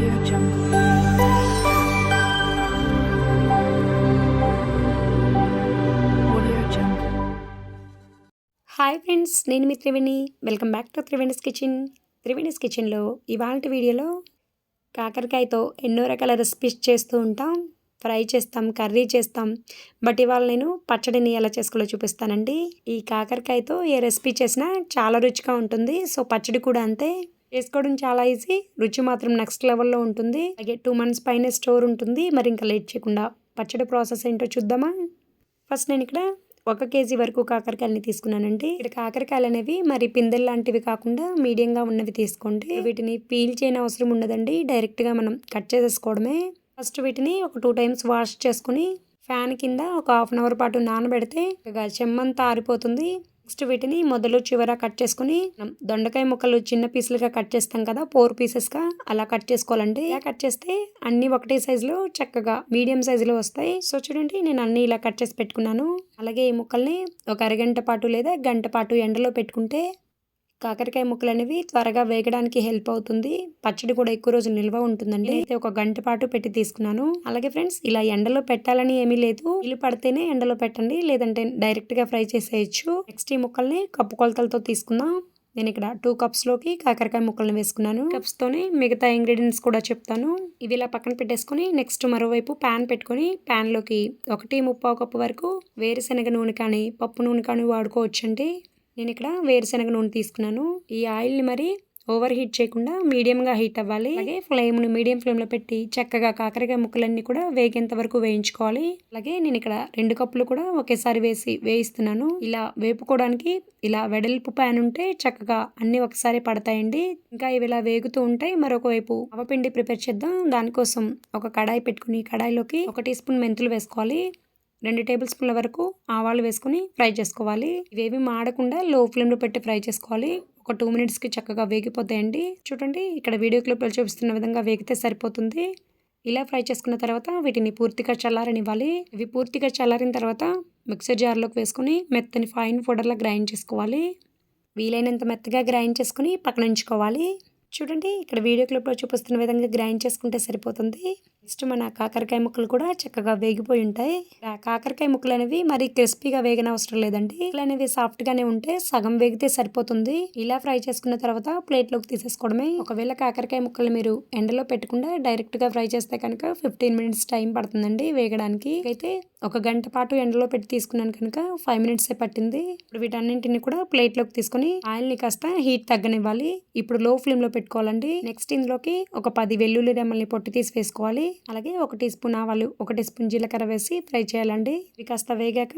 Audio Jungle. Audio Jungle. Hi friends నేను మీ Triveni. Welcome back to Triveni's kitchen Triveni's కిచెన్లో ఇవాళ వీడియోలో కాకరకాయతో ఎన్నో రకాల రెసిపీస్ చేస్తూ ఉంటాం. ఫ్రై చేస్తాం కర్రీ చేస్తాం. బట్ ఇవాళ నేను పచ్చడిని ఎలా చేసుకోవాలో చూపిస్తానండి. ఈ కాకరకాయతో ఏ రెసిపీ చేసినా చాలా రుచిగా ఉంటుంది. సో పచ్చడి కూడా అంతే. చేసుకోవడం చాలా ఈజీ. రుచి మాత్రం నెక్స్ట్ లెవెల్లో ఉంటుంది. అలాగే టూ మంత్స్ పైన స్టోర్ ఉంటుంది. మరి ఇంకా లేట్ చేయకుండా పచ్చడి ప్రాసెస్ ఏంటో చూద్దామా? ఫస్ట్ నేను ఇక్కడ ఒక కేజీ వరకు కాకరకాయలని తీసుకున్నానండి. ఇక్కడ కాకరకాయలు అనేవి మరి పిందెల్ లాంటివి కాకుండా మీడియంగా ఉన్నవి తీసుకోండి. వీటిని పీల్ చేయని అవసరం ఉండదండి. డైరెక్ట్గా మనం కట్ చేసేసుకోవడమే. ఫస్ట్ వీటిని ఒక టూ టైమ్స్ వాష్ చేసుకుని ఫ్యాన్ కింద ఒక హాఫ్ అన్ అవర్ పాటు నానబెడితే ఇక చెమ్మంతా ఆరిపోతుంది. నెక్స్ట్ వీటిని మొదలు చివర కట్ చేసుకుని దొండకాయ ముక్కలు చిన్న పీసులుగా కట్ చేస్తాం కదా ఫోర్ పీసెస్గా అలా కట్ చేసుకోవాలండి ఇలా కట్ చేస్తే అన్ని ఒకటే సైజులో చక్కగా మీడియం సైజులో వస్తాయి. సో చూడండి నేను అన్ని ఇలా కట్ చేసి పెట్టుకున్నాను. అలాగే ఈ ముక్కల్ని ఒక అరగంట పాటు లేదా గంట పాటు ఎండలో పెట్టుకుంటే కాకరకాయ ముక్కలు అనేవి త్వరగా వేగడానికి హెల్ప్ అవుతుంది. పచ్చడి కూడా ఎక్కువ రోజులు నిల్వ ఉంటుందండి. అయితే ఒక గంట పాటు పెట్టి తీసుకున్నాను. అలాగే ఫ్రెండ్స్ ఇలా ఎండలో పెట్టాలని ఏమీ లేదు. ఇల్లు పడితేనే ఎండలో పెట్టండి. లేదంటే డైరెక్ట్గా ఫ్రై చేసేయచ్చు. నెక్స్ట్ ఈ ముక్కల్ని కప్పు కొలతలతో తీసుకుందాం. నేను ఇక్కడ టూ కప్స్లోకి కాకరకాయ ముక్కలను వేసుకున్నాను. కప్స్ తోనే మిగతా ఇంగ్రీడియంట్స్ కూడా చెప్తాను. ఇవి ఇలా పక్కన పెట్టేసుకుని నెక్స్ట్ మరోవైపు ప్యాన్ పెట్టుకొని ప్యాన్లోకి ఒకటి ముప్పావు కప్పు వరకు వేరుశనగ నూనె కానీ పప్పు నూనె కానీ వాడుకోవచ్చండి. నేను ఇక్కడ వేరుశనగ నూనె తీసుకున్నాను. ఈ ఆయిల్ని మరి ఓవర్ హీట్ చేయకుండా మీడియంగా హీట్ అవ్వాలి. అలాగే ఫ్లేమ్ను మీడియం ఫ్లేమ్లో పెట్టి చక్కగా కాకరకాయ ముక్కలన్నీ కూడా వేగేంత వరకు వేయించుకోవాలి. అలాగే నేను ఇక్కడ రెండు కప్పులు కూడా ఒకేసారి వేసి వేయిస్తున్నాను. ఇలా వేపుకోవడానికి ఇలా వెడల్పు ప్యాన్ ఉంటే చక్కగా అన్ని ఒకసారి పడతాయండి. ఇంకా ఇవి ఇలా వేగుతూ ఉంటాయి. మరొక వైపు అవపిండి ప్రిపేర్ చేద్దాం. దానికోసం ఒక కడాయి పెట్టుకుని కడాయిలోకి ఒక టీ స్పూన్ మెంతులు వేసుకోవాలి. రెండు టేబుల్ స్పూన్ల వరకు ఆవాలు వేసుకుని ఫ్రై చేసుకోవాలి. ఇవేవి మాడకుండా లో ఫ్లేమ్లో పెట్టి ఫ్రై చేసుకోవాలి. ఒక టూ మినిట్స్కి చక్కగా వేగిపోతాయండి. చూడండి ఇక్కడ వీడియో క్లిప్లో చూపిస్తున్న విధంగా వేగితే సరిపోతుంది. ఇలా ఫ్రై చేసుకున్న తర్వాత వీటిని పూర్తిగా చల్లారనివ్వాలి. ఇవి పూర్తిగా చల్లారిన తర్వాత మిక్సర్ జార్లోకి వేసుకుని మెత్తని ఫైన్ పౌడర్లా గ్రైండ్ చేసుకోవాలి. వీలైనంత మెత్తగా గ్రైండ్ చేసుకుని పక్కన ఉంచుకోవాలి. చూడండి ఇక్కడ వీడియో క్లిప్లో చూపిస్తున్న విధంగా గ్రైండ్ చేసుకుంటే సరిపోతుంది. నెక్స్ట్ మన కాకరకాయ ముక్కలు కూడా చక్కగా వేగిపోయి ఉంటాయి. కాకరకాయ ముక్కలు అనేవి మరి క్రిస్పీగా వేగన అవసరం లేదండి. ముక్కలు అనేవి సాఫ్ట్ గానే ఉంటే సగం వేగితే సరిపోతుంది. ఇలా ఫ్రై చేసుకున్న తర్వాత ప్లేట్లోకి తీసేసుకోవడమే. ఒకవేళ కాకరకాయ ముక్కలు మీరు ఎండలో పెట్టకుండా డైరెక్ట్గా ఫ్రై చేస్తే కనుక ఫిఫ్టీన్ మినిట్స్ టైం పడుతుందండి వేగడానికి. అయితే ఒక గంట పాటు ఎండలో పెట్టి తీసుకున్నాను కనుక ఫైవ్ మినిట్స్ పట్టింది. ఇప్పుడు వీటన్నింటిని కూడా ప్లేట్లోకి తీసుకుని ఆయిల్ని కాస్త హీట్ తగ్గనివ్వాలి. ఇప్పుడు లో ఫ్లేమ్లో పెట్టుకోవాలండి. నెక్స్ట్ ఇందులోకి ఒక పది వెల్లుల్లి రెమ్మల్ని పొట్టి తీసి వేసుకోవాలి. అలాగే ఒక టీ స్పూన్ ఆవాలు ఒక టీ స్పూన్ జీలకర్ర వేసి ఫ్రై చేయాలండి. ఇవి కాస్త వేగాక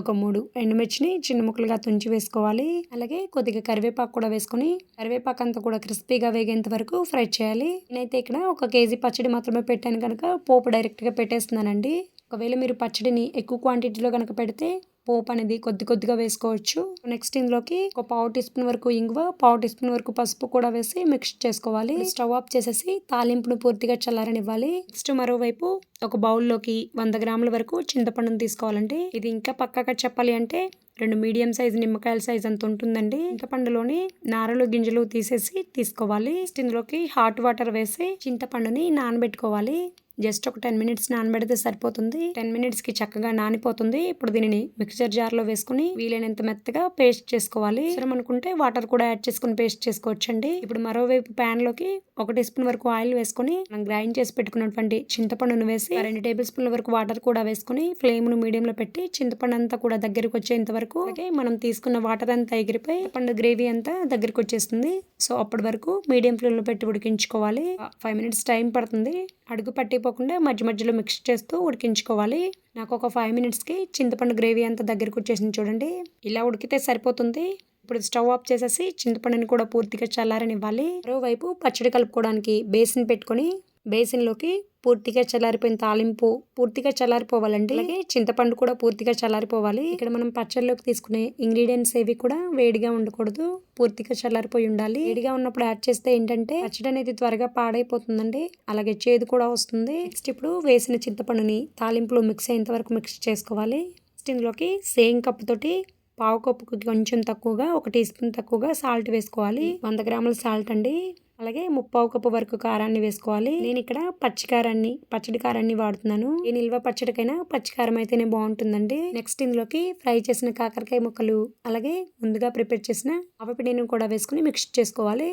ఒక మూడు ఎండుమిర్చిని చిన్న ముక్కలుగా తుంచి వేసుకోవాలి. అలాగే కొద్దిగా కరివేపాకు కూడా వేసుకొని కరివేపాకు అంతా కూడా క్రిస్పీగా వేగేంత వరకు ఫ్రై చేయాలి. నేనైతే ఇక్కడ ఒక కేజీ పచ్చడి మాత్రమే పెట్టాను కనుక పోపు డైరెక్ట్గా పెట్టేస్తున్నానండి. ఒకవేళ మీరు పచ్చడిని ఎక్కువ క్వాంటిటీలో కనుక పెడితే పోపు అనేది కొద్ది కొద్దిగా వేసుకోవచ్చు. నెక్స్ట్ ఇందులోకి ఒక పావు టీ స్పూన్ వరకు ఇంగువ పావు టీ స్పూన్ వరకు పసుపు కూడా వేసి మిక్స్ చేసుకోవాలి. స్టవ్ ఆఫ్ చేసేసి తాలింపును పూర్తిగా చల్లారనివ్వాలి. నెక్స్ట్ మరోవైపు ఒక బౌల్లోకి వంద గ్రాముల వరకు చింతపండును తీసుకోవాలండి. ఇది ఇంకా పక్కగా చెప్పాలి అంటే రెండు మీడియం సైజ్ నిమ్మకాయల సైజ్ అంత ఉంటుందండి. చింతపండులోని నారలు గింజలు తీసేసి తీసుకోవాలి. నెక్స్ట్ ఇందులోకి హాట్ వాటర్ వేసి చింతపండుని నానబెట్టుకోవాలి. జస్ట్ ఒక టెన్ మినిట్స్ నానబెడితే సరిపోతుంది. టెన్ మినిట్స్కి చక్కగా నానిపోతుంది. ఇప్పుడు దీనిని మిక్సర్ జార్లో వేసుకుని వీలైనంత మెత్తగా పేస్ట్ చేసుకోవాలి. అవసరం అనుకుంటే వాటర్ కూడా యాడ్ చేసుకుని పేస్ట్ చేసుకోవచ్చండి. ఇప్పుడు మరోవైపు ప్యాన్లోకి ఒక టీ స్పూన్ వరకు ఆయిల్ వేసుకుని మనం గ్రైండ్ చేసి పెట్టుకున్నటువంటి చింతపండును వేసి రెండు టేబుల్ స్పూన్ల వరకు వాటర్ కూడా వేసుకుని ఫ్లేమ్ను మీడియం లో పెట్టి చింతపండు అంతా కూడా దగ్గరికి వచ్చేంత వరకు అలాగే మనం తీసుకున్న వాటర్ అంతా ఎగిరిపోయి పండు గ్రేవీ అంతా దగ్గరికి వచ్చేస్తుంది. సో అప్పటి వరకు మీడియం ఫ్లేమ్లో పెట్టి ఉడికించుకోవాలి. ఫైవ్ మినిట్స్ టైం పడుతుంది. అడుగు పట్టిపోకుండా మధ్య మధ్యలో మిక్స్ చేస్తూ ఉడికించుకోవాలి. నాకు ఒక ఫైవ్ మినిట్స్కి చింతపండు గ్రేవీ అంతా దగ్గరికి వచ్చేసింది చూడండి. ఇలా ఉడికితే సరిపోతుంది. ఇప్పుడు స్టవ్ ఆఫ్ చేసేసి చింతపండుని కూడా పూర్తిగా చల్లారనివ్వాలి. మరోవైపు పచ్చడి కలుపుకోవడానికి బేసిన్ పెట్టుకొని బేసిన్లోకి పూర్తిగా చల్లారిపోయిన తాలింపు పూర్తిగా చల్లారిపోవాలండి అలాగే చింతపండు కూడా పూర్తిగా చల్లారిపోవాలి. ఇక్కడ మనం పచ్చడిలోకి తీసుకునే ఇంగ్రీడియంట్స్ ఏవి కూడా వేడిగా ఉండకూడదు. పూర్తిగా చల్లారిపోయి ఉండాలి. వేడిగా ఉన్నప్పుడు యాడ్ చేస్తే ఏంటంటే పచ్చడి అనేది త్వరగా పాడైపోతుందండి. అలాగే చేదు కూడా వస్తుంది. నెక్స్ట్ ఇప్పుడు వేసిన చింతపండుని తాలింపులో మిక్స్ అయ్యేంత వరకు మిక్స్ చేసుకోవాలి. నెక్స్ట్ ఇందులోకి సేమ్ కప్పుతోటి పావు కప్పుకి కొంచెం తక్కువగా ఒక టీ స్పూన్ తక్కువగా సాల్ట్ వేసుకోవాలి. వంద గ్రాముల సాల్ట్ అండి. అలాగే ముప్పావు కప్పు వరకు కారాన్ని వేసుకోవాలి. నేను ఇక్కడ పచ్చికారాన్ని పచ్చడి కారాన్ని వాడుతున్నాను. ఈ నిల్వ పచ్చడికైనా పచ్చికారం అయితేనే బాగుంటుందండి. నెక్స్ట్ ఇందులోకి ఫ్రై చేసిన కాకరకాయ ముక్కలు అలాగే ముందుగా ప్రిపేర్ చేసిన ఆవపిండిని కూడా వేసుకుని మిక్స్ చేసుకోవాలి.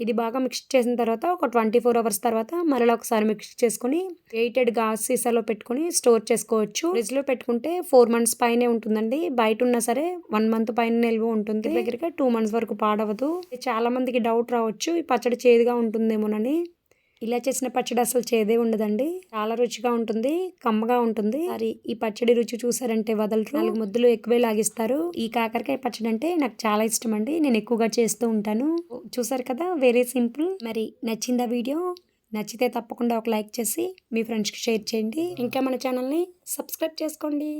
ఇది బాగా మిక్స్ చేసిన తర్వాత ఒక ట్వంటీ ఫోర్ అవర్స్ తర్వాత మరలా ఒకసారి మిక్స్ చేసుకుని వెయిటెడ్ గాజ్ సీసాలో పెట్టుకుని స్టోర్ చేసుకోవచ్చు. ఫ్రిడ్జ్లో పెట్టుకుంటే ఫోర్ మంత్స్ పైనే ఉంటుందండి. బయట ఉన్నా సరే వన్ మంత్ పైన నిల్వ ఉంటుంది. దగ్గరగా టూ మంత్స్ వరకు పాడవదు. చాలా మందికి డౌట్ రావచ్చు. ఈ పచ్చడి చేదుగా ఉంటుందేమోనని. ఇలా చేసిన పచ్చడి అసలు చేదే ఉండదండి. చాలా రుచిగా ఉంటుంది కమ్మగా ఉంటుంది. మరి ఈ పచ్చడి రుచి చూసారంటే వదలరు. నాలుగు ముద్దలు ఎక్కువే లాగిస్తారు. ఈ కాకరకాయ పచ్చడి అంటే నాకు చాలా ఇష్టం అండి నేను ఎక్కువగా చేస్తూ ఉంటాను. చూసారు కదా వెరీ సింపుల్. మరి నచ్చిందా వీడియో? నచ్చితే తప్పకుండా ఒక లైక్ చేసి మీ ఫ్రెండ్స్కి షేర్ చేయండి. ఇంకా మన ఛానల్ని సబ్స్క్రైబ్ చేసుకోండి.